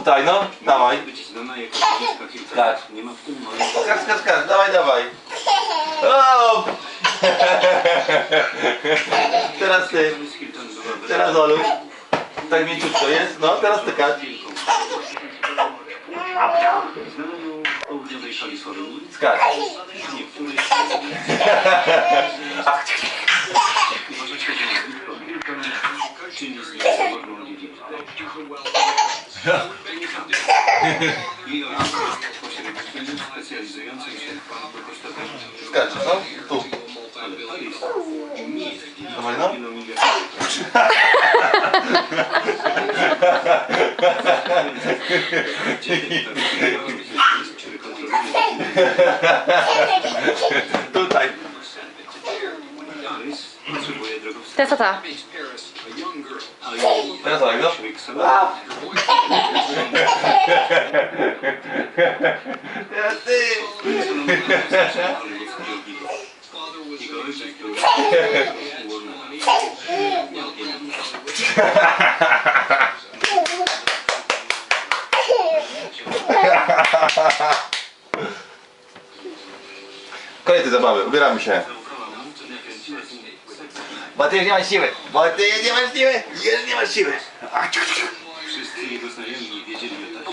Tutaj no, dawaj. Tak. Nie Skacz, skacz, skacz, dawaj, dawaj. O! Teraz ty, teraz Oluś. Tak mięciutko jest, no teraz ty kacz. Skacz. W niektórych uważa się, że nazwisko Skacz, no? Tu. To wojna? Tutaj. To jest ta. Teraz Olek, no. ty. Koniec tej zabawy, ubieramy się. Bo ty nie masz siły. Bo ty nie masz siły. Już nie masz siły. Wszyscy jego wiedzieli o.